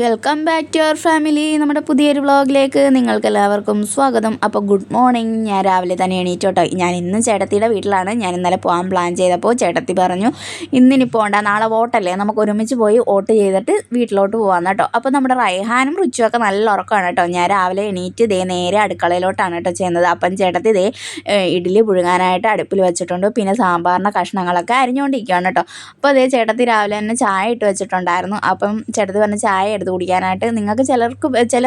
Welcome back to our family നമ്മുടെ പുതിയൊരു വ്ളോഗിലേക്ക് നിങ്ങൾക്ക് എല്ലാവർക്കും സ്വാഗതം. അപ്പോൾ ഗുഡ് മോർണിംഗ് ഞാൻ രാവിലെ തന്നെ എണീറ്റോട്ടോ. ഞാൻ ഇന്ന് ചേട്ടത്തിയുടെ വീട്ടിലാണ്. ഞാൻ ഇന്നലെ പോകാൻ പ്ലാൻ ചെയ്തപ്പോൾ ചേട്ടത്തി പറഞ്ഞു ഇന്നിനി പോകണ്ട നാളെ വോട്ടല്ലേ? നമുക്ക് ഒരുമിച്ച് പോയി വോട്ട് ചെയ്തിട്ട് വീട്ടിലോട്ട് പോകാൻ കേട്ടോ. അപ്പോൾ നമ്മുടെ റൈഹാനും റിച്ചുമൊക്കെ നല്ല ഉറക്കമാണ് കേട്ടോ. ഞാൻ രാവിലെ എണീറ്റ് ഇതേ നേരെ അടുക്കളയിലോട്ടാണ് കേട്ടോ ചെയ്യുന്നത്. അപ്പം ചേട്ടത്തി ഇതേ ഇഡ്ഡലി പുഴുങ്ങാനായിട്ട് അടുപ്പിൽ വെച്ചിട്ടുണ്ട്. പിന്നെ സാമ്പാറിന്റെ കഷ്ണങ്ങളൊക്കെ അരിഞ്ഞുകൊണ്ടിരിക്കുകയാണ് കേട്ടോ. അപ്പോൾ അതേ ചേട്ടത്തി രാവിലെ തന്നെ ചായ ഇട്ട് വെച്ചിട്ടുണ്ടായിരുന്നു. അപ്പം ചേട്ടത്തി പറഞ്ഞ ചായ എടുത്ത് കുടിക്കാനായിട്ട്. നിങ്ങൾക്ക് ചിലർക്ക് ചില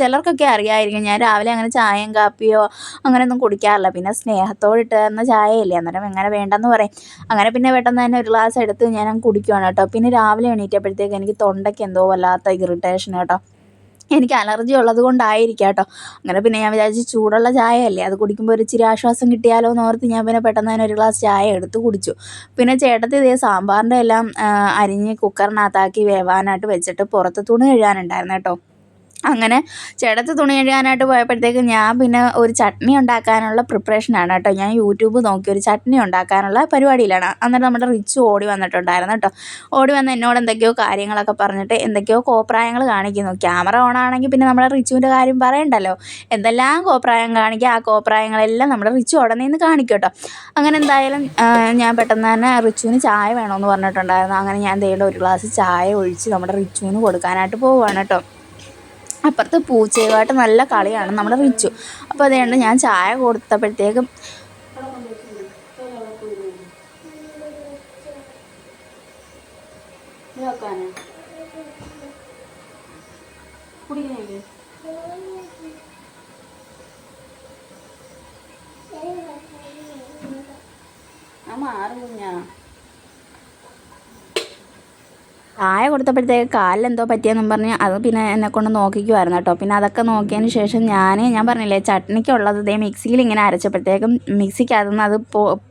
ചിലർക്കൊക്കെ അറിയാമായിരിക്കും ഞാൻ രാവിലെ അങ്ങനെ ചായയും കാപ്പിയോ അങ്ങനെയൊന്നും കുടിക്കാറില്ല. പിന്നെ സ്നേഹത്തോടെ ഇട്ട് തന്ന ചായയല്ലേ? അന്നേരം എങ്ങനെ വേണ്ടെന്ന് പറയും. അങ്ങനെ പിന്നെ പെട്ടെന്ന് തന്നെ ഒരു ഗ്ലാസ് എടുത്ത് ഞാൻ കുടിക്കുവാണ് കേട്ടോ. പിന്നെ രാവിലെ എണീറ്റപ്പോഴത്തേക്ക് എനിക്ക് തൊണ്ടയ്ക്ക് എന്തോ വല്ലാത്ത ഇറിറ്റേഷൻ കേട്ടോ. എനിക്ക് അലർജി ഉള്ളത് കൊണ്ടായിരിക്കാം കേട്ടോ. അങ്ങനെ പിന്നെ ഞാൻ വിചാരിച്ചു ചൂടുള്ള ചായയല്ലേ അത് കുടിക്കുമ്പോൾ ഒരു ഇച്ചിരി ആശ്വാസം കിട്ടിയാലോ എന്ന് ഓർത്ത് ഞാൻ പിന്നെ പെട്ടെന്ന് തന്നെ ഒരു ഗ്ലാസ് ചായ എടുത്ത് കുടിച്ചു. പിന്നെ ചേട്ടത്തി ഇതേ സാമ്പാറിന്റെ എല്ലാം അരിഞ്ഞ് കുക്കറിനകത്താക്കി വേവാനായിട്ട് വെച്ചിട്ട് പുറത്ത് തുണി കഴുകാനുണ്ടായിരുന്നു കേട്ടോ. അങ്ങനെ ചേട്ടത്ത് തുണി കഴുകാനായിട്ട് പോയപ്പോഴത്തേക്ക് ഞാൻ പിന്നെ ഒരു ചട്നി ഉണ്ടാക്കാനുള്ള പ്രിപ്പറേഷനാണ് കേട്ടോ. ഞാൻ യൂട്യൂബ് നോക്കി ഒരു ചട്നി ഉണ്ടാക്കാനുള്ള പരിപാടിയിലാണ്. അന്നേരം നമ്മുടെ റിച്ച് ഓടി വന്നിട്ടുണ്ടായിരുന്നു കേട്ടോ. ഓടി വന്ന് എന്നോട് എന്തൊക്കെയോ കാര്യങ്ങളൊക്കെ പറഞ്ഞിട്ട് എന്തൊക്കെയോ കോപ്രായങ്ങൾ കാണിക്കുന്നു. ക്യാമറ ഓൺ ആണെങ്കിൽ പിന്നെ നമ്മുടെ റിച്ചുവിന്റെ കാര്യം പറയണ്ടല്ലോ. എന്തെല്ലാം കോപ്രായം കാണിക്കുക ആ കോപ്രായങ്ങളെല്ലാം നമ്മുടെ റിച്ചു ഉടനെ നിന്ന് കാണിക്കും കേട്ടോ. അങ്ങനെ എന്തായാലും ഞാൻ പെട്ടെന്ന് തന്നെ റിച്ചുവിന് ചായ വേണമെന്ന് പറഞ്ഞിട്ടുണ്ടായിരുന്നു. അങ്ങനെ ഞാൻ എന്തെങ്കിലും ഒരു ഗ്ലാസ് ചായ ഒഴിച്ച് നമ്മുടെ റിച്ചുവിന് കൊടുക്കാനായിട്ട് പോവുകയാണ് കേട്ടോ. അപ്പുറത്ത് പൂച്ചയുമായിട്ട് നല്ല കളിയാണ് നമ്മുടെ റിച്ചു അപ്പോൾ അതുകൊണ്ട് ഞാൻ ചായ കൊടുത്തപ്പോഴത്തേക്കും ആ മാറും കുഞ്ഞാ. ചായ കൊടുത്തപ്പോഴത്തേക്ക് കാലിലെന്തോ പറ്റിയെന്നും പറഞ്ഞ് അത് പിന്നെ എന്നെ കൊണ്ട് നോക്കിക്കുമായിരുന്നു കേട്ടോ. പിന്നെ അതൊക്കെ നോക്കിയതിന് ശേഷം ഞാൻ ഞാൻ പറഞ്ഞില്ലേ ചട്നിക്കുള്ളത് ഇതേ മിക്സിയിൽ ഇങ്ങനെ അരച്ചപ്പോഴത്തേക്കും മിക്സിക്കകത്തു നിന്ന് അത്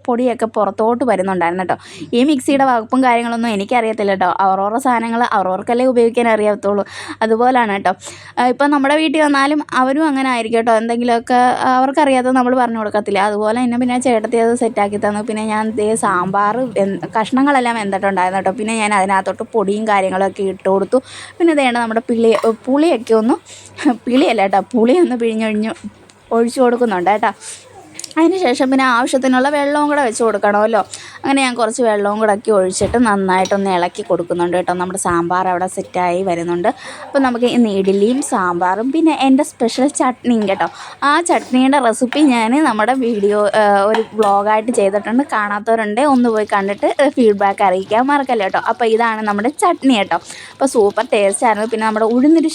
പൊടിയൊക്കെ പുറത്തോട്ട് വരുന്നുണ്ടായിരുന്നു കേട്ടോ. ഈ മിക്സിയുടെ വകുപ്പും കാര്യങ്ങളൊന്നും എനിക്കറിയത്തില്ല കേട്ടോ. അവരോറ സാധനങ്ങൾ അവരോർക്കല്ലേ ഉപയോഗിക്കാൻ അറിയത്തുള്ളൂ. അതുപോലാണ് കേട്ടോ. ഇപ്പം നമ്മുടെ വീട്ടിൽ വന്നാലും അവരും അങ്ങനെ ആയിരിക്കും കേട്ടോ. എന്തെങ്കിലുമൊക്കെ അവർക്കറിയാത്തത് നമ്മൾ പറഞ്ഞു കൊടുക്കത്തില്ല. അതുപോലെ എന്നെ പിന്നെ ചേട്ടത്തി അത് സെറ്റാക്കി തന്നു. പിന്നെ ഞാൻ ദേ സാമ്പാർ കഷ്ണങ്ങളെല്ലാം വെന്തിട്ടുണ്ടായിരുന്നു കേട്ടോ. പിന്നെ ഞാൻ അതിനകത്തോട്ട് പൊടിയും കാര്യങ്ങളൊക്കെ ഇട്ട് കൊടുത്തു. പിന്നെ വേണ്ട നമ്മുടെ പിളി പുളിയൊക്കെ ഒന്ന് പിളിയല്ല കേട്ടോ പുളിയൊന്ന് പിഴിഞ്ഞൊഴിഞ്ഞ് ഒഴിച്ചു കൊടുക്കുന്നുണ്ട് കേട്ടോ. അതിന് ശേഷം പിന്നെ ആവശ്യത്തിനുള്ള വെള്ളവും കൂടെ വെച്ച് കൊടുക്കണമല്ലോ. അങ്ങനെ ഞാൻ കുറച്ച് വെള്ളവും കൂടെ ഒക്കെ ഒഴിച്ചിട്ട് നന്നായിട്ടൊന്ന് ഇളക്കി കൊടുക്കുന്നുണ്ട് കേട്ടോ. നമ്മുടെ സാമ്പാർ അവിടെ സെറ്റായി വരുന്നുണ്ട്. അപ്പോൾ നമുക്ക് ഇന്ന് ഇഡ്ഡലിയും സാമ്പാറും പിന്നെ എന്റെ സ്പെഷ്യൽ ചട്നിയും കേട്ടോ. ആ ചട്നിയുടെ റെസിപ്പി ഞാൻ നമ്മുടെ വീഡിയോ ഒരു വ്ളോഗായിട്ട് ചെയ്തിട്ടുണ്ട്. കാണാത്തവരുണ്ട് ഒന്ന് പോയി കണ്ടിട്ട് ഫീഡ്ബാക്ക് അറിയിക്കാൻ മറക്കല്ല കേട്ടോ. അപ്പോൾ ഇതാണ് നമ്മുടെ ചട്നി കേട്ടോ. അപ്പോൾ സൂപ്പർ ടേസ്റ്റ് ആയിരുന്നു. പിന്നെ നമ്മുടെ ഉഴുന്നൊരു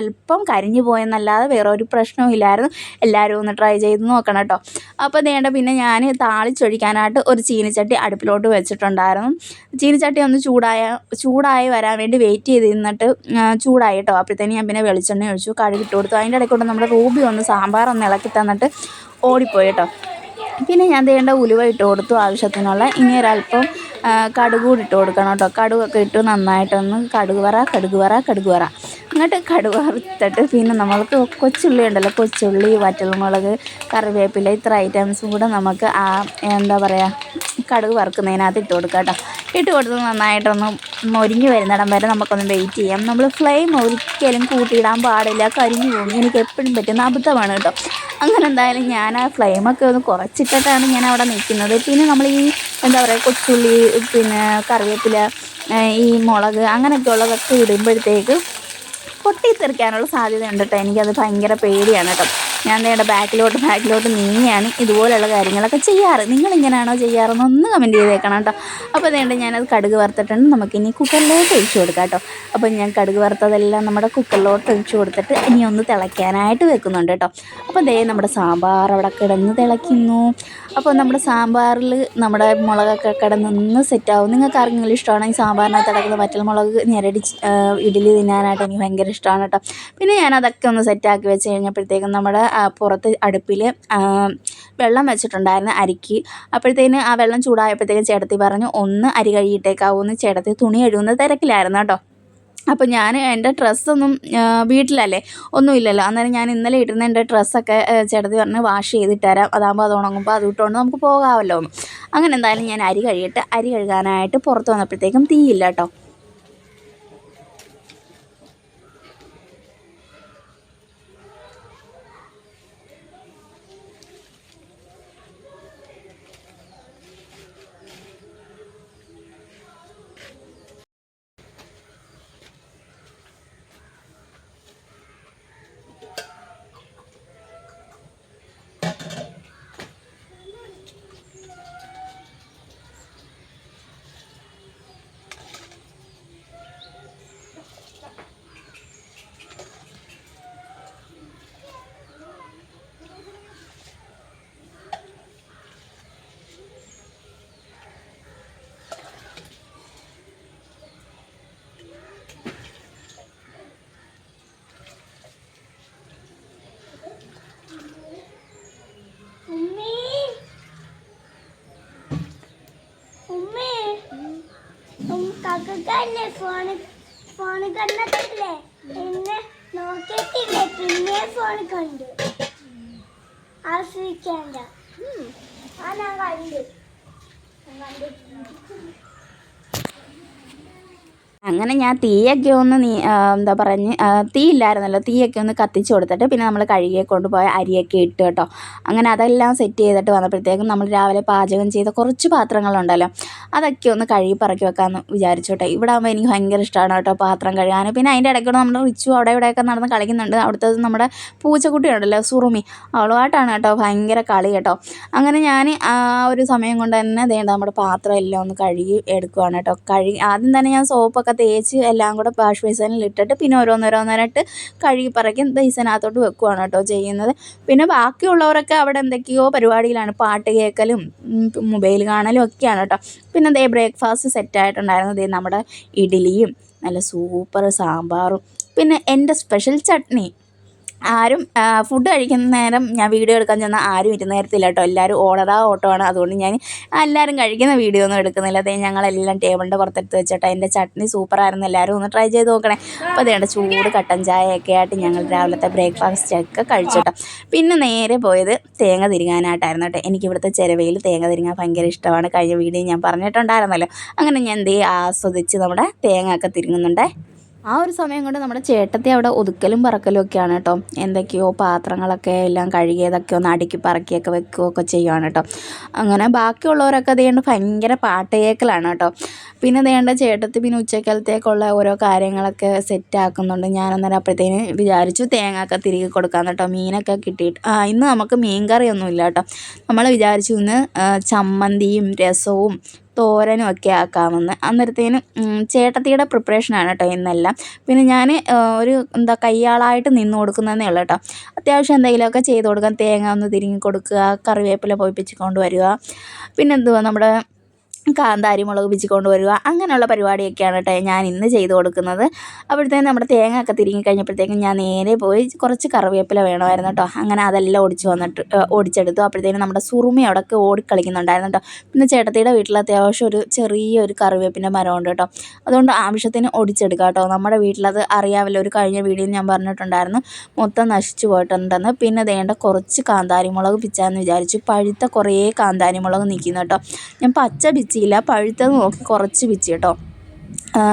അല്പം കരിഞ്ഞു പോയെന്നല്ലാതെ വേറെ ഒരു പ്രശ്നവും ഇല്ലായിരുന്നു. എല്ലാവരും ഒന്ന് ട്രൈ ചെയ്ത് നോക്കണം കേട്ടോ. അപ്പോൾ വേണ്ട പിന്നെ ഞാൻ താളിച്ചൊഴിക്കാനായിട്ട് ഒരു ചീനിച്ചട്ടി അടുപ്പിലോട്ട് വെച്ചിട്ടുണ്ടായിരുന്നു. ചീനിച്ചട്ടി ഒന്ന് ചൂടായ ചൂടായി വരാൻ വേണ്ടി വെയിറ്റ് ചെയ്ത് നിന്നിട്ട് ആ, ചൂടായി കേട്ടോ അപ്പോഴത്തേന് ഞാൻ പിന്നെ വെളിച്ചെണ്ണ ഒഴിച്ചു കഴുകിട്ട് കൊടുത്തു. അതിന്റെ ഇടയ്ക്കൂടെ നമ്മുടെ റൂബി ഒന്ന് സാമ്പാർ ഒന്ന് ഇളക്കി തന്നിട്ട് ഓടിപ്പോയി കേട്ടോ. പിന്നെ ഞാൻ ചെയ്യേണ്ട ഉലുവ ഇട്ട് കൊടുത്തു ആവശ്യത്തിനുള്ള. ഇനി ഒരല്പം കടുക് കൂടി ഇട്ട് കൊടുക്കണം കേട്ടോ. കടുകൊക്കെ ഇട്ട് നന്നായിട്ടൊന്ന് കടുക് വറ കടുക് വറ കടുക് വറ. എന്നിട്ട് കടുക് വറുത്തിട്ട് പിന്നെ നമ്മൾക്ക് കൊച്ചുള്ളി ഉണ്ടല്ലോ കൊച്ചുള്ളി വറ്റൽമുളക് കറിവേപ്പില ഇത്ര ഐറ്റംസും കൂടെ നമുക്ക് ആ എന്താ പറയുക കടുക് വറുക്കുന്നതിനകത്ത് ഇട്ട് കൊടുക്കാം കേട്ടോ. ഇട്ട് കൊടുത്ത് നന്നായിട്ടൊന്ന് മൊരിഞ്ഞ് വരുന്നിടം വരെ നമുക്കൊന്ന് വെയിറ്റ് ചെയ്യാം. നമ്മൾ ഫ്ലെയിം ഒരിക്കലും കൂട്ടിയിടാൻ പാടില്ല കരിഞ്ഞു പോകും. എനിക്ക് എപ്പോഴും പറ്റുന്ന അബദ്ധമാണ് കേട്ടോ. അങ്ങനെ എന്തായാലും ഞാൻ ആ ഫ്ലെയിമൊക്കെ ഒന്ന് കുറച്ചിട്ടിട്ടാണ് ഞാൻ അവിടെ നിൽക്കുന്നത്. പിന്നെ നമ്മൾ ഈ എന്താ പറയുക കൊച്ചുള്ളി പിന്നെ കറിവേപ്പില ഈ മുളക് അങ്ങനെയൊക്കെ ഉള്ളതൊക്കെ ഇടുമ്പോഴത്തേക്ക് പൊട്ടിത്തെറിക്കാനുള്ള സാധ്യതയുണ്ട് കേട്ടോ. എനിക്കത് ഭയങ്കര പേടിയാണ് കേട്ടോ. ഞാൻ നേരെ ബാക്കിലോട്ട് ബാക്കിലോട്ട് നീങ്ങിയാണ്. ഇതുപോലെയുള്ള കാര്യങ്ങളൊക്കെ ചെയ്യാറ്. നിങ്ങൾ നിങ്ങളിങ്ങനെയാണോ ചെയ്യാറെന്ന് ഒന്ന് കമന്റ് ചെയ്തേക്കണം കേട്ടോ. അപ്പോൾ അതുകൊണ്ട് ഞാനത് കടുക് വറുത്തിട്ടുണ്ട്. നമുക്കിനി കുക്കറിലോട്ട് ഒഴിച്ചു കൊടുക്കാം കേട്ടോ. അപ്പോൾ ഞാൻ കടുക് വറുത്തതെല്ലാം നമ്മുടെ കുക്കറിലോട്ട് ഒഴിച്ചു കൊടുത്തിട്ട് ഇനി ഒന്ന് തിളയ്ക്കാനായിട്ട് വെക്കുന്നുണ്ട് കേട്ടോ. അപ്പോൾ ദേ നമ്മുടെ സാമ്പാർ അവിടെ കിടന്ന് തിളയ്ക്കുന്നു. അപ്പോൾ നമ്മുടെ സാമ്പാറിൽ നമ്മുടെ മുളകൊക്കെ കിടന്നൊന്ന് സെറ്റാവും. നിങ്ങൾക്ക് ആർക്കെങ്കിലും ഇഷ്ടമാണ് ഈ സാമ്പാറിനകത്ത് കിടക്കുന്ന വറ്റൽ മുളക് ഞെരടി ഇഡലി തിന്നാനായിട്ട് എനിക്ക് ഭയങ്കര ഇഷ്ടമാണ് കേട്ടോ. പിന്നെ ഞാൻ അതൊക്കെ ഒന്ന് സെറ്റാക്കി വെച്ച് കഴിഞ്ഞപ്പോഴത്തേക്കും നമ്മുടെ പുറത്ത് അടുപ്പിൽ വെള്ളം വെച്ചിട്ടുണ്ടായിരുന്നു അരിക്ക്. അപ്പോഴത്തേന് ആ വെള്ളം ചൂടായപ്പോഴത്തേക്കും ചേട്ടത്തി പറഞ്ഞു ഒന്ന് അരി കഴുകിയിട്ടേക്കാവൂ. എന്ന് ചേട്ടത്തി തുണി കഴുകുന്ന തിരക്കിലായിരുന്നു കേട്ടോ. അപ്പോൾ ഞാൻ എന്റെ ഡ്രസ്സൊന്നും വീട്ടിലല്ലേ ഒന്നുമില്ലല്ലോ അന്നേരം ഞാൻ ഇന്നലെ ഇടുന്ന എന്റെ ഡ്രസ്സൊക്കെ ചേട്ടത്തി പറഞ്ഞ് വാഷ് ചെയ്തിട്ട് തരാം അതാകുമ്പോൾ അത് ഉണങ്ങുമ്പോൾ അത് ഇട്ടുകൊണ്ട് നമുക്ക് പോകാമല്ലോ അങ്ങനെ എന്തായാലും ഞാൻ അരി കഴുകിയിട്ട് അരി കഴുകാനായിട്ട് പുറത്ത് വന്നപ്പോഴത്തേക്കും തീയില്ല കേട്ടോ തന്നെ ഫോണ് ഫോണ് കണ്ടിട്ടില്ലേ പിന്നെ നോക്കിയിട്ടില്ലേ? പിന്നെ ഫോൺ കണ്ടു. ആസ്വദിക്കേണ്ട ആ ഞാൻ കണ്ടു. കണ്ടിട്ടുണ്ട് അങ്ങനെ ഞാൻ തീയൊക്കെ ഒന്ന് നീ എന്താ പറഞ്ഞ് തീ ഇല്ലായിരുന്നല്ലോ തീയൊക്കെ ഒന്ന് കത്തിച്ച് കൊടുത്തിട്ട് പിന്നെ നമ്മൾ കഴുകിയെ കൊണ്ടുപോയ അരിയൊക്കെ ഇട്ട് കേട്ടോ. അങ്ങനെ അതെല്ലാം സെറ്റ് ചെയ്തിട്ട് വന്നപ്പോഴത്തേക്കും നമ്മൾ രാവിലെ പാചകം ചെയ്ത കുറച്ച് പാത്രങ്ങളുണ്ടല്ലോ അതൊക്കെ ഒന്ന് കഴുകി പറക്കി വെക്കാമെന്ന് വിചാരിച്ചു കേട്ടോ. ഇവിടെ ആകുമ്പോൾ എനിക്ക് ഭയങ്കര ഇഷ്ടമാണ് കേട്ടോ പാത്രം കഴുകാൻ. പിന്നെ അതിന്റെ ഇടയ്ക്കൂടെ നമ്മുടെ റിച്ചു അവിടെ ഇവിടെയൊക്കെ നടന്ന് കളിക്കുന്നുണ്ട്. അവിടുത്തെ നമ്മുടെ പൂച്ചക്കുട്ടി ഉണ്ടല്ലോ സുറുമി. അവളുമായിട്ടാണ് കേട്ടോ ഭയങ്കര കളി കേട്ടോ. അങ്ങനെ ഞാൻ ആ ഒരു സമയം കൊണ്ട് തന്നെ നമ്മുടെ പാത്രം എല്ലാം ഒന്ന് കഴുകി എടുക്കുവാണ് കേട്ടോ. കഴുകി ആദ്യം തന്നെ ഞാൻ സോപ്പൊക്കെ തേച്ച് എല്ലാം കൂടെ വാഷ് ബേസിനിൽ ഇട്ടിട്ട് പിന്നെ ഓരോന്നോരോന്നേരായിട്ട് കഴുകി പറക്കി ബേസിനകത്തോട്ട് വെക്കുവാണ് കേട്ടോ ചെയ്യുന്നത്. പിന്നെ ബാക്കിയുള്ളവരൊക്കെ അവിടെ എന്തൊക്കെയോ പരിപാടിയിലാണ്. പാട്ട് കേൾക്കലും മൊബൈൽ കാണലും ഒക്കെയാണ് കേട്ടോ. പിന്നെ ദേ ബ്രേക്ക്ഫാസ്റ്റ് സെറ്റായിട്ടുണ്ടായിരുന്നു ദേ നമ്മുടെ ഇഡ്ഡലിയും നല്ല സൂപ്പർ സാമ്പാറും. പിന്നെ എന്റെ സ്പെഷ്യൽ ചട്നി ആരും ഫുഡ് കഴിക്കുന്ന നേരം ഞാൻ വീഡിയോ എടുക്കാൻ ചെന്നാൽ ആരും ഇരുന്ന് നേരത്തില്ല കേട്ടോ. എല്ലാവരും ഓട്ടോ ആണ്. അതുകൊണ്ട് ഞാൻ എല്ലാവരും കഴിക്കുന്ന വീഡിയോ ഒന്നും എടുക്കുന്നില്ല. അതേ ഞങ്ങളെല്ലാം ടേബിളിന്റെ പുറത്തെടുത്ത് വെച്ചിട്ട്. എന്റെ ചട്നി സൂപ്പറായിരുന്നു എല്ലാവരും ഒന്ന് ട്രൈ ചെയ്ത് നോക്കണേ. അപ്പോൾ അതേണ്ട ചൂട് കട്ടൻ ചായയൊക്കെ ആയിട്ട് ഞങ്ങൾ രാവിലത്തെ ബ്രേക്ക്ഫാസ്റ്റ് ഒക്കെ കഴിച്ചിട്ടോ പിന്നെ നേരെ പോയത് തേങ്ങ തിരിങ്ങാനായിട്ടായിരുന്നു കേട്ടോ. എനിക്ക് ഇവിടുത്തെ ചിരവയിൽ തേങ്ങ തിരിങ്ങാൻ ഭയങ്കര ഇഷ്ടമാണ്. കഴിഞ്ഞ വീഡിയോ ഞാൻ പറഞ്ഞിട്ടുണ്ടായിരുന്നല്ലോ. അങ്ങനെ ഞാൻ എന്തേ ആസ്വദിച്ച് നമ്മുടെ തേങ്ങ ഒക്കെ തിരിങ്ങുന്നുണ്ടേ. ആ ഒരു സമയം കൊണ്ട് നമ്മുടെ ചേട്ടത്തി അവിടെ ഒതുക്കലും പറക്കലും ഒക്കെയാണ് കേട്ടോ. എന്തൊക്കെയോ പാത്രങ്ങളൊക്കെ എല്ലാം കഴുകിയതൊക്കെ ഒന്ന് അടുക്കി പറക്കിയൊക്കെ വെക്കുകയൊക്കെ ചെയ്യുകയാണ് കേട്ടോ. അങ്ങനെ ബാക്കിയുള്ളവരൊക്കെ അതുകൊണ്ട് ഭയങ്കര പാട്ട് കേൾക്കലാണ് കേട്ടോ. പിന്നെ അതേണ്ട ചേട്ടത്തി പിന്നെ ഉച്ചക്കലത്തേക്കുള്ള ഓരോ കാര്യങ്ങളൊക്കെ സെറ്റ് ആക്കുന്നുണ്ട്. ഞാൻ അന്നേരം അപ്പോഴത്തേന് വിചാരിച്ചു തേങ്ങയൊക്കെ തിരികെ കൊടുക്കാൻ കേട്ടോ. മീനൊക്കെ കിട്ടിയിട്ട്. ആ ഇന്ന് നമുക്ക് മീൻ കറിയൊന്നും ഇല്ല കേട്ടോ. നമ്മൾ വിചാരിച്ചു ഇന്ന് ചമ്മന്തിയും രസവും തോരനും ഒക്കെ ആക്കാമെന്ന്. അന്നേരത്തേന് ചേട്ടത്തിയുടെ പ്രിപ്പറേഷനാണ് കേട്ടോ ഇന്നെല്ലാം. പിന്നെ ഞാൻ ഒരു എന്താ കയ്യാളായിട്ട് നിന്ന് കൊടുക്കുന്നതേ ഉള്ളൂ കേട്ടോ അത്യാവശ്യം എന്തെങ്കിലുമൊക്കെ ചെയ്ത് കൊടുക്കാം. തേങ്ങ ഒന്ന് തിരിങ്ങി കൊടുക്കുക കറിവേപ്പില പൊയിപ്പിച്ച് കൊണ്ടുവരിക പിന്നെ എന്തുവാ നമ്മുടെ കാന്താരി മുളക് പിച്ചി കൊണ്ടുവരിക അങ്ങനെയുള്ള പരിപാടിയൊക്കെയാണ് കേട്ടോ ഞാൻ ഇന്ന് ചെയ്ത് കൊടുക്കുന്നത്. അപ്പോഴത്തേക്കും നമ്മുടെ തേങ്ങ ഒക്കെ തിരിങ്ങി കഴിഞ്ഞപ്പോഴത്തേക്കും ഞാൻ നേരെ പോയി കുറച്ച് കറിവേപ്പില വേണമായിരുന്നു കേട്ടോ അങ്ങനെ അതെല്ലാം ഒടിച്ച് വന്നിട്ട് ഓടിച്ചെടുത്തു അപ്പോഴത്തേനും നമ്മുടെ സുറുമി അവിടെയൊക്കെ ഓടിക്കളിക്കുന്നുണ്ടായിരുന്നു കേട്ടോ പിന്നെ ചേട്ടത്തിയുടെ വീട്ടിൽ അത്യാവശ്യം ഒരു ചെറിയൊരു കറിവേപ്പിന്റെ മരമുണ്ട് കേട്ടോ അതുകൊണ്ട് ആവശ്യത്തിന് ഒടിച്ചെടുക്കുക കേട്ടോ നമ്മുടെ വീട്ടിലത് അറിയാമല്ലോ ഒരു കഴിഞ്ഞ വീഡിയോയിൽ ഞാൻ പറഞ്ഞിട്ടുണ്ടായിരുന്നു. മൊത്തം നശിച്ചു പോയിട്ടുണ്ടെന്ന്. പിന്നെ വേണ്ട കുറച്ച് കാന്താരി മുളക് പിച്ചാന്ന് വിചാരിച്ചു. പഴുത്ത കുറേ കാന്താരി മുളക് നിൽക്കുന്നു കേട്ടോ ഞാൻ പച്ച പിച്ചിയില്ല. പഴുത്തത് നോക്കി കുറച്ച് പിച്ചി കേട്ടോ.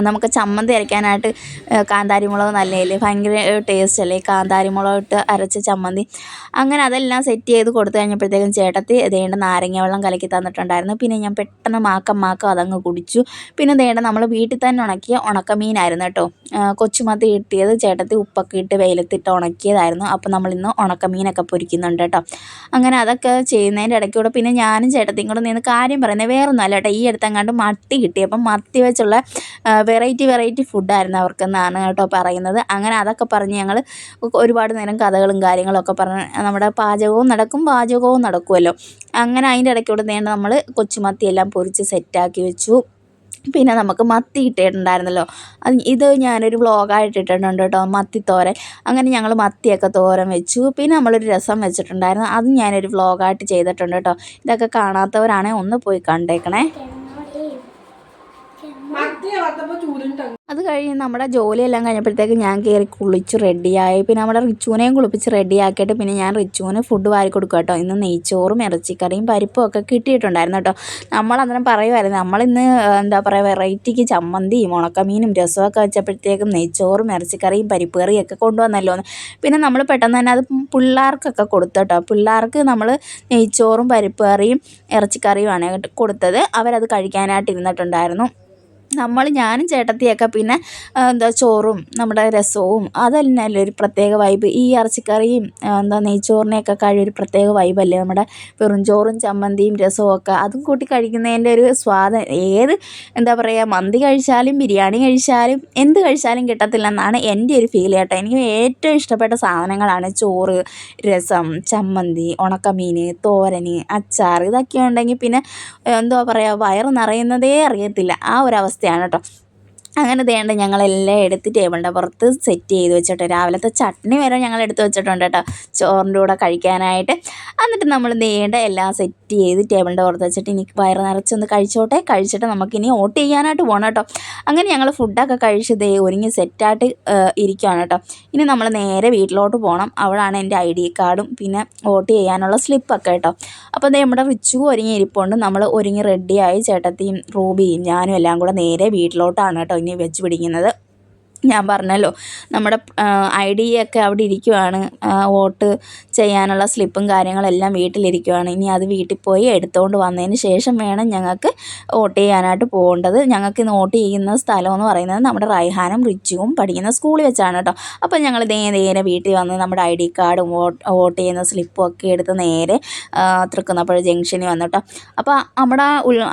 നമുക്ക് ചമ്മന്തി അരയ്ക്കാനായിട്ട് ആ, കാന്താരി മുളക് നല്ലതല്ലേ ഭയങ്കര ടേസ്റ്റ് അല്ലേ? കാന്താരി മുളക് ഇട്ട് അരച്ച ചമ്മന്തി. അങ്ങനെ അതെല്ലാം സെറ്റ് ചെയ്ത് കൊടുത്തു കഴിഞ്ഞപ്പോഴത്തേക്കും ചേട്ടത്തി ദേണ്ട നാരങ്ങ വെള്ളം കലക്കി തന്നിട്ടുണ്ടായിരുന്നു. പിന്നെ ഞാൻ പെട്ടെന്ന് മാക്കം മാക്കം അതങ്ങ് കുടിച്ചു. പിന്നെ ദേണ്ട നമ്മൾ വീട്ടിൽ തന്നെ ഉണക്കിയ ഉണക്കമീനായിരുന്നു കേട്ടോ. കൊച്ചുമത്തി കിട്ടിയത് ചേട്ടത്തി ഉപ്പൊക്കെ ഇട്ട് വെയിലത്തിട്ട് ഉണക്കിയതായിരുന്നു. അപ്പോൾ നമ്മളിന്ന് ഉണക്കമീനൊക്കെ പൊരിക്കുന്നുണ്ട് കേട്ടോ. അങ്ങനെ അതൊക്കെ ചെയ്യുന്നതിന്റെ ഇടയ്ക്കൂടെ പിന്നെ ഞാനും ചേട്ടത്തിയും കൂടെ നിന്ന് കാര്യം പറയുന്നത് വേറൊന്നും അല്ല കേട്ടോ. ഈ അടുത്തെങ്ങാണ്ട് മത്തി കിട്ടി. അപ്പം മത്തി വെച്ചുള്ള വെറൈറ്റി വെറൈറ്റി ഫുഡായിരുന്നു അവർക്കെന്നാണ് കേട്ടോ പറയുന്നത്. അങ്ങനെ അതൊക്കെ പറഞ്ഞ് ഞങ്ങൾ ഒരുപാട് നേരം കഥകളും കാര്യങ്ങളൊക്കെ പറഞ്ഞ് നമ്മുടെ പാചകവും നടക്കും പാചകവും നടക്കുമല്ലോ അങ്ങനെ അതിന്റെ ഇടയ്ക്കൂടെ നേരം നമ്മൾ കൊച്ചുമത്തിയെല്ലാം പൊരിച്ച് സെറ്റാക്കി വെച്ചു. പിന്നെ നമുക്ക് മത്തി ഇട്ടിട്ടുണ്ടായിരുന്നല്ലോ അത് ഇത് ഞാനൊരു വ്ളോഗായിട്ട് ഇട്ടിട്ടുണ്ട് കേട്ടോ മത്തിത്തോരൻ അങ്ങനെ ഞങ്ങൾ മത്തിയൊക്കെ തോരൻ വെച്ചു. പിന്നെ നമ്മളൊരു രസം വെച്ചിട്ടുണ്ടായിരുന്നു. അതും ഞാനൊരു വ്ളോഗായിട്ട് ചെയ്തിട്ടുണ്ട് കേട്ടോ. ഇതൊക്കെ കാണാത്തവരാണെങ്കിൽ ഒന്ന് പോയി കണ്ടേക്കണേ. അത് കഴിഞ്ഞ് നമ്മുടെ ജോലിയെല്ലാം കഴിഞ്ഞപ്പോഴത്തേക്ക് ഞാൻ കയറി കുളിച്ച് റെഡിയായി. പിന്നെ നമ്മുടെ റിച്ചുവിനെയും കുളിപ്പിച്ച് റെഡിയാക്കിയിട്ട് പിന്നെ ഞാൻ റിച്ചുവിന് ഫുഡ് വാരി കൊടുക്കും കേട്ടോ. ഇന്ന് നെയ്ച്ചോറും ഇറച്ചിക്കറിയും പരിപ്പും ഒക്കെ കിട്ടിയിട്ടുണ്ടായിരുന്നു കേട്ടോ. നമ്മൾ അന്നേരം പറയുമായിരുന്നു നമ്മളിന്ന് എന്താ പറയുക വെറൈറ്റിക്ക് ചമ്മന്തിയും ഉണക്കമീനും രസമൊക്കെ വെച്ചപ്പോഴത്തേക്കും നെയ്ച്ചോറും ഇറച്ചിക്കറിയും പരിപ്പ് കറിയും ഒക്കെ കൊണ്ടുവന്നല്ലോ പിന്നെ നമ്മൾ പെട്ടെന്ന് തന്നെ അത് പിള്ളേർക്കൊക്കെ കൊടുത്തു കേട്ടോ. പിള്ളേർക്ക് നമ്മൾ നെയ്ച്ചോറും പരിപ്പ് കറിയും ഇറച്ചിക്കറിയുമാണ് കൊടുത്തത്. അവരത് കഴിക്കാനായിട്ട് ഇരുന്നിട്ടുണ്ടായിരുന്നു. നമ്മൾ ഞാനും ചേട്ടത്തിയൊക്കെ പിന്നെ എന്താ ചോറും നമ്മുടെ രസവും അതല്ലേ ഒരു പ്രത്യേക വൈബ് ഈ ഇറച്ചിക്കറിയും എന്താ നെയ്ച്ചോറിനെയൊക്കെ കഴി ഒരു പ്രത്യേക വൈബല്ലേ നമ്മുടെ വെറും ചോറും ചമ്മന്തിയും രസവും ഒക്കെ. അതും കൂട്ടി കഴിക്കുന്നതിന്റെ ഒരു സ്വാദ് ഏത് എന്താ പറയുക മന്തി കഴിച്ചാലും ബിരിയാണി കഴിച്ചാലും എന്ത് കഴിച്ചാലും കിട്ടത്തില്ലെന്നാണ് എന്റെ ഒരു ഫീൽ കേട്ടോ. എനിക്ക് ഏറ്റവും ഇഷ്ടപ്പെട്ട സാധനങ്ങളാണ് ചോറ് രസം ചമ്മന്തി ഉണക്കമീൻ തോരൻ അച്ചാർ. ഇതൊക്കെ ഉണ്ടെങ്കിൽ പിന്നെ എന്താ പറയുക വയറ് നിറയുന്നതേ അറിയത്തില്ല. ആ ഒരു അവസ്ഥയാണ് കേട്ടോ അങ്ങനെ ദേണ്ട ഞങ്ങളെല്ലാം എടുത്ത് ടേബിളിന്റെ പുറത്ത് സെറ്റ് ചെയ്ത് വെച്ചിട്ട് രാവിലത്തെ ചട്നി വരെ ഞങ്ങൾ എടുത്ത് വെച്ചിട്ടുണ്ട് കേട്ടോ ചോറിന്റെ കൂടെ കഴിക്കാനായിട്ട്. എന്നിട്ട് നമ്മൾ ദേണ്ട എല്ലാം സെറ്റ് സെറ്റ് ചെയ്ത് ടേബിളിന്റെ പുറത്ത് വെച്ചിട്ട് ഇനി വയറ് നിറച്ചൊന്ന് കഴിച്ചോട്ടെ? കഴിച്ചിട്ട് നമുക്കിനി ഓട്ട് ചെയ്യാനായിട്ട് പോകണം കേട്ടോ. അങ്ങനെ ഞങ്ങൾ ഫുഡൊക്കെ കഴിച്ച് ദേ ഒരുങ്ങി സെറ്റായിട്ട് ഇരിക്കുകയാണ് കേട്ടോ. ഇനി നമ്മൾ നേരെ വീട്ടിലോട്ട് പോകണം അവിടാണ് എന്റെ ഐ ഡി കാർഡും. പിന്നെ വോട്ട് ചെയ്യാനുള്ള സ്ലിപ്പൊക്കെ കേട്ടോ. അപ്പോൾ ദേ നമ്മുടെ റിച്ചു ഒരുങ്ങി ഇരിപ്പുണ്ട്. നമ്മൾ ഒരുങ്ങി റെഡിയായി ചേട്ടത്തിയും റൂബിയും ഞാനും എല്ലാം കൂടെ നേരെ വീട്ടിലോട്ടാണ് കേട്ടോ ഇനി വെച്ച് പിടിക്കുന്നത്. ഞാൻ പറഞ്ഞല്ലോ നമ്മുടെ ഐ ഡി ഒക്കെ അവിടെ ഇരിക്കുവാണ്. വോട്ട് ചെയ്യാനുള്ള സ്ലിപ്പും കാര്യങ്ങളെല്ലാം വീട്ടിലിരിക്കുവാണ്. ഇനി അത് വീട്ടിൽ പോയി എടുത്തുകൊണ്ട് വന്നതിന് ശേഷം വേണം ഞങ്ങൾക്ക് വോട്ട് ചെയ്യാനായിട്ട് പോകേണ്ടത്. ഞങ്ങൾക്ക് ഇന്ന് വോട്ട് ചെയ്യുന്ന സ്ഥലം എന്ന് പറയുന്നത് നമ്മുടെ റൈഹാനും റിച്ചുവും പഠിക്കുന്ന സ്കൂളിൽ വെച്ചാണ് കേട്ടോ. അപ്പോൾ ഞങ്ങൾ നേരെ വീട്ടിൽ വന്ന് നമ്മുടെ ഐ ഡി കാർഡും വോട്ട് ചെയ്യുന്ന സ്ലിപ്പും ഒക്കെ എടുത്ത് നേരെ തൃക്കുന്നപ്പുഴ ജംഗ്ഷനിൽ വന്നു കേട്ടോ. അപ്പോൾ നമ്മുടെ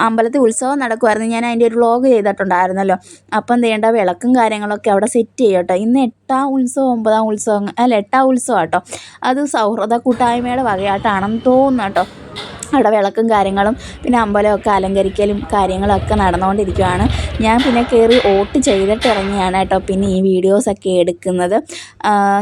അമ്പലത്തിൽ ഉത്സവം നടക്കുമായിരുന്നു ഞാൻ അതിന്റെ ഒരു വ്ളോഗ് ചെയ്തിട്ടുണ്ടായിരുന്നല്ലോ. അപ്പം വേണ്ട വിളക്കും കാര്യങ്ങളൊക്കെ അവിടെ സെറ്റ് ചെയ്യും കേട്ടോ ഇന്ന് എട്ടാം ഉത്സവം ഒമ്പതാം ഉത്സവം അല്ല എട്ടാം ഉത്സവം കേട്ടോ അത് സൗഹൃദ കൂട്ടായ്മയുടെ വകയായിട്ടാണെന്ന് തോന്നുന്നു കേട്ടോ. അവിടെ വിളക്കും കാര്യങ്ങളും പിന്നെ അമ്പലമൊക്കെ അലങ്കരിക്കലും കാര്യങ്ങളൊക്കെ നടന്നുകൊണ്ടിരിക്കുകയാണ് ഞാൻ പിന്നെ കയറി വോട്ട് ചെയ്തിട്ട് ഇറങ്ങിയാണ് കേട്ടോ പിന്നെ ഈ വീഡിയോസൊക്കെ എടുക്കുന്നത്.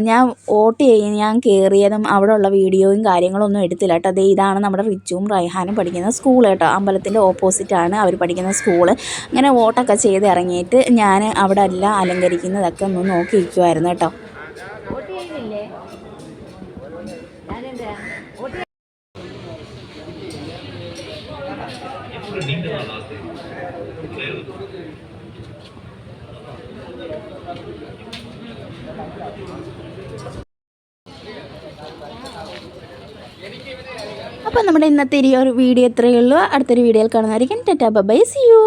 ഞാൻ വോട്ട് ചെയ്യും ഞാൻ കയറിയതും അവിടെ ഉള്ള വീഡിയോയും കാര്യങ്ങളൊന്നും എടുത്തില്ല കേട്ടോ. അതേ ഇതാണ് നമ്മുടെ റിച്ചും റൈഹാനും പഠിക്കുന്ന സ്കൂൾ കേട്ടോ. അമ്പലത്തിന്റെ ഓപ്പോസിറ്റാണ് അവർ പഠിക്കുന്ന സ്കൂൾ. അങ്ങനെ വോട്ടൊക്കെ ചെയ്ത് ഇറങ്ങിയിട്ട് ഞാൻ അവിടെ എല്ലാം അലങ്കരിക്കുന്നതൊക്കെ ഒന്ന് നോക്കിയിരിക്കുമായിരുന്നു കേട്ടോ. അപ്പോൾ നമ്മുടെ ഇന്നത്തെ ഈ ഒരു വീഡിയോ ഇത്രയേ ഉള്ളൂ. അടുത്തൊരു വീഡിയോയിൽ കാണുന്നതായിരിക്കും. Tata bye see you